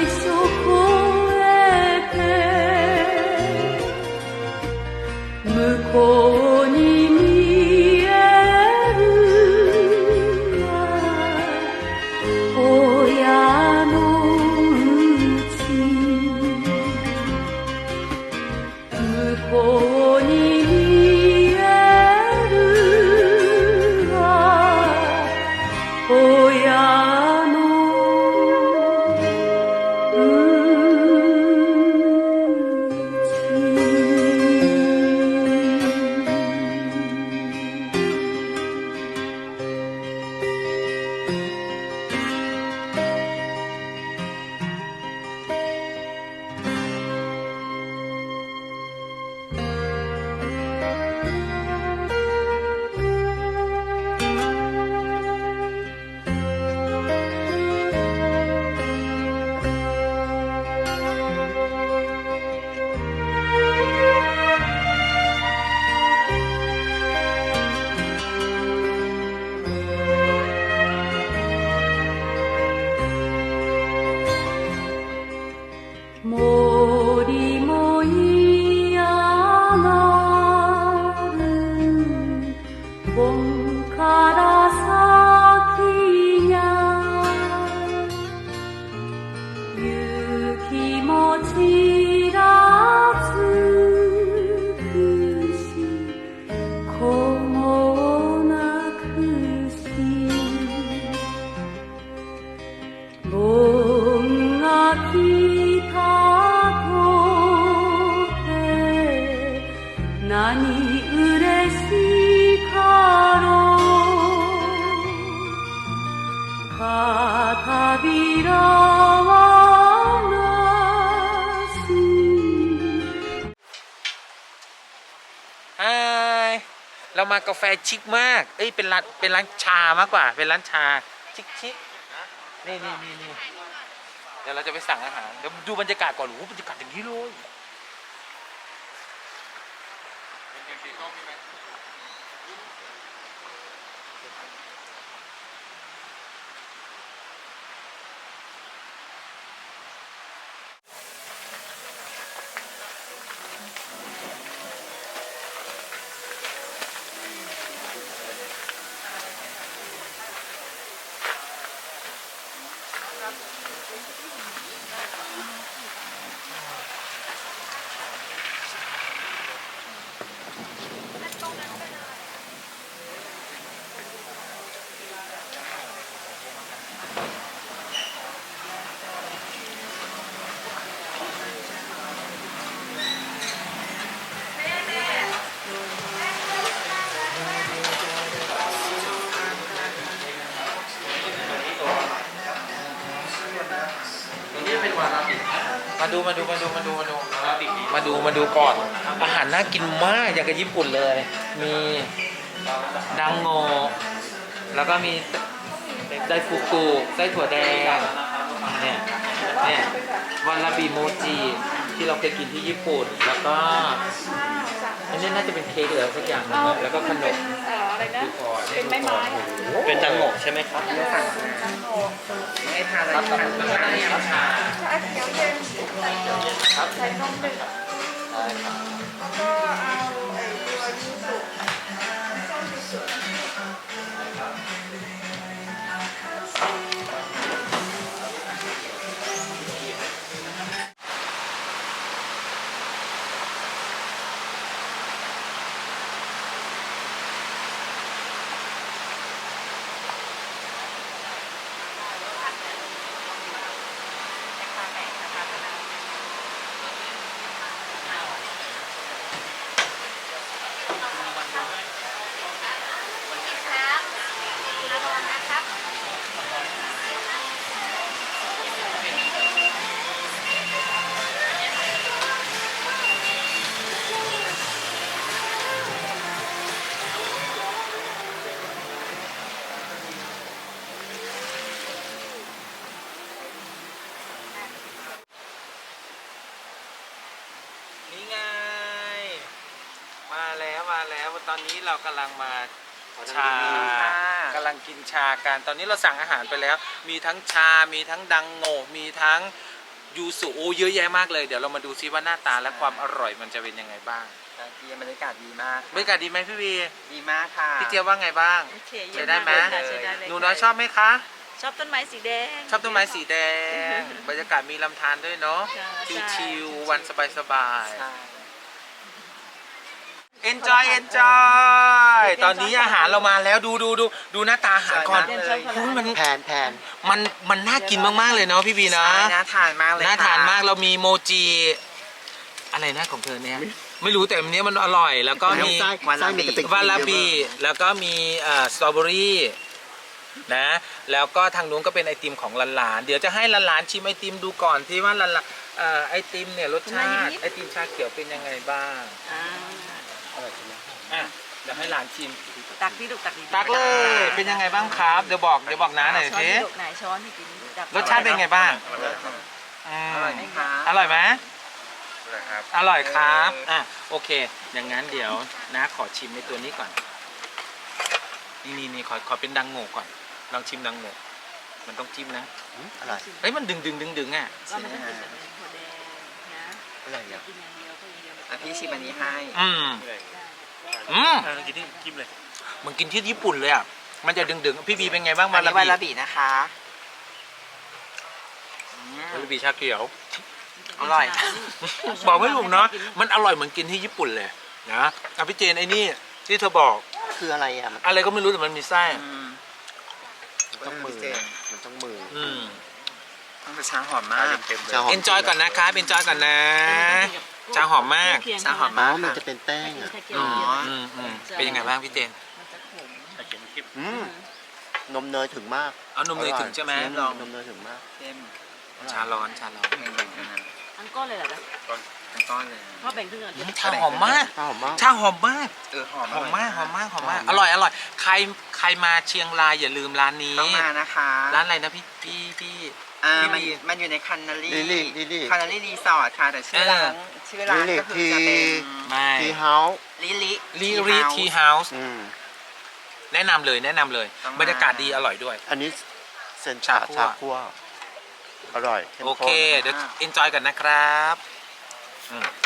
so 过 bir เรามากาแฟชิคมาก เอ้ย เป็นร้าน เป็นร้านชามากกว่า เป็นร้านชา ชิคชิคนี่นี่นี่นี่เดี๋ยวเราจะไปสั่งอาหาร เดี๋ยวดูบรรยากาศก่อนโอ้โหบรรยากาศอย่างนี้เลย เมาดูมาดูมาดูมาดูมาดู มาดูมาดูก่อน อาหารน่ากินมากอย่างกับญี่ปุ่นเลย มีดังโง แล้วก็มีไดฟูกุไส้ถั่วแดงเนี่ยเนี่ยวาราบิโมจิที่เราเคยกินที่ญี่ปุ่น แล้วก็อันนี้น่าจะเป็นเค้กหรืออะไรสักอย่างนะครับแล้วก็ขนมเอ่ออะไรนะ เป็นไม้ไม้อะเป็นจังโงกใช่ไหมครับไม่ทานอะไรครับแล้วก็นี่ครับชาชาเขียวเย็นครับใส่นมหนึ่ง ได้ครับแนี่ไง มาแล้วมาแล้วตอนนี้เรากำลังมาชากำลังกินชากัน ตอนนี้เราสั่งอาหารไปแล้ว มีทั้งชา มีทั้งดังโงมีทั้งยูสุโอเยอะแยะมากเลย เดี๋ยวเรามาดูซิว่าหน้าตาและความอร่อยมันจะเป็นยังไงบ้างพี่บรรยากาศดีมากบรรยากาศดีไหมพี่วีดีมากค่ะ พี่เจียบว่าไงบ้างใช้ได้ไหมหนูน้อยชอบไหมคะ ชอบต้นไม้สีแดง ชอบต้นไม้สีแดง บรรยากาศมีลำธารด้วยเนาะใช่ ชิวใช่ๆวันสบายๆใช่ enjoy enjoy ตอนนี้อาหารเรามาแล้วดูดูดูดูหน้าตาอาหารก่อนเรียนเชิญค่ะโอ้ยมันแพนแพนมันมันน่ากินมาก ๆ เลยเนาะพี่บีนะใช่น่าทานมากเลยน่าทานค่ะมากเรามีโมจิ อะไรนะของเธอเนี่ย ไม่รู้แต่อันเนี้ยมันอร่อย แล้วก็มีวาลาบิวาลาบี แล้วก็มีเอ่อสตรอเบอรี่ นะแล้วก็ทางนู้นก็เป็นไอติมของหลานๆเดี๋ยวจะให้หลานๆชิมไอติมดูก่อนที่ว่าหลานๆเอ่อไอติมเนี่ยรสชาติไอติมชาเขียวเป็นยังไงบ้างอ่าอะเดี๋ยวให้หลานชิมตักพี่ดุกตักดีตักเลยเป็นยังไงบ้างครับเดี๋ยวบอกเดี๋ยวบอกน้าหน่อยช้อนสิพี่ดุกไหนช้อนที่กินจับรสชาติเป็นไงบ้างอือมร่อยไหมคะอร่อยไหมอร่อยครับอะโอเค อย่างนั้นเดี๋ยวนะขอชิมในตัวนี้ก่อน นี่นี่นี่ขอขอเป็นดังโง่ก่อน ลองชิมดังโง่มันต้องจิ้มนะอร่อยเฮ้ยมันดึงดึงดึงดึงอะก็มันต้องกินแบบเป็นถั่วแดงนะอร่อยอะกินอย่างเดียวก็อย่างเดียวอะพี่ชิมอันนี้ให้อืมอืมกินที่จิ้มเลยเหมันกินที่ญี่ปุ่นเลยอะมันจะดึงดึงๆพี่บีเป็นไงบ้างอัวานลานี้วาบิลาบินะคะอืม วาลาบิชาเขียว อร่อย บอกไม่ถูกเนาะมันอร่อยเหมือนกินที่ญี่ปุ่นเลยนะอะพี่เจนไอ้นี่ที่เธอบอกคืออะไรอะมันอะไรก็ไม่รู้แต่มันมีไส้อืม ต้องมือเจนมันต้องมืออืมต้องเป็นชาหอมมากเต็มๆเลยชาหอมเอนจอยก่อนนะครับเอนจอยก่อนนะชาหอมมากชาหอมอ๋อมากมันจะเป็นแป้งอะอืมอืมอืมเป็นยังไงบ้างพี่เจนมันจะขมไข่เค็มจิ้มอืมนมเนยถึงมากเอานมเนยถึงใช่ไหมอร่อยนมเนยถึงมากเข้มชาร้อนชาร้อนแบ่งๆกันนะทั้งก้อนเลยเหรอจ๊ะ ทั้งก้อนเลยพ่อแบ่งครึ่งก่อนอืมชาหอมมากชาหอมมากชาหอมมาก เออหอมหอมมาก หอมมาก หอมมากหอมอร่อย อร่อย ใคร ใครมาเชียงรายอย่าลืมร้านนี้ ต้องมานะคะ ร้านอะไรนะพี่ พี่พี่อ่าพี่มันบีมันอยู่ในคันนารีลิลี่ลิลี่ คันนารีรีสอร์ทค่ะ แต่ชื่อร้าน ชื่อร้านลิลี่ก็คือจะเป็นไม่ทีเฮาส์ลิลิลีรีทีเฮาส์ อืมแนะนำเลย แนะนำเลยต้องมาบรรยากาศดี อร่อยด้วย อันนี้เซนชาชาคั่วชาคั่วอร่อยข้มโอข้นเค เดี๋ยว ensjoy กันนะครับ อืม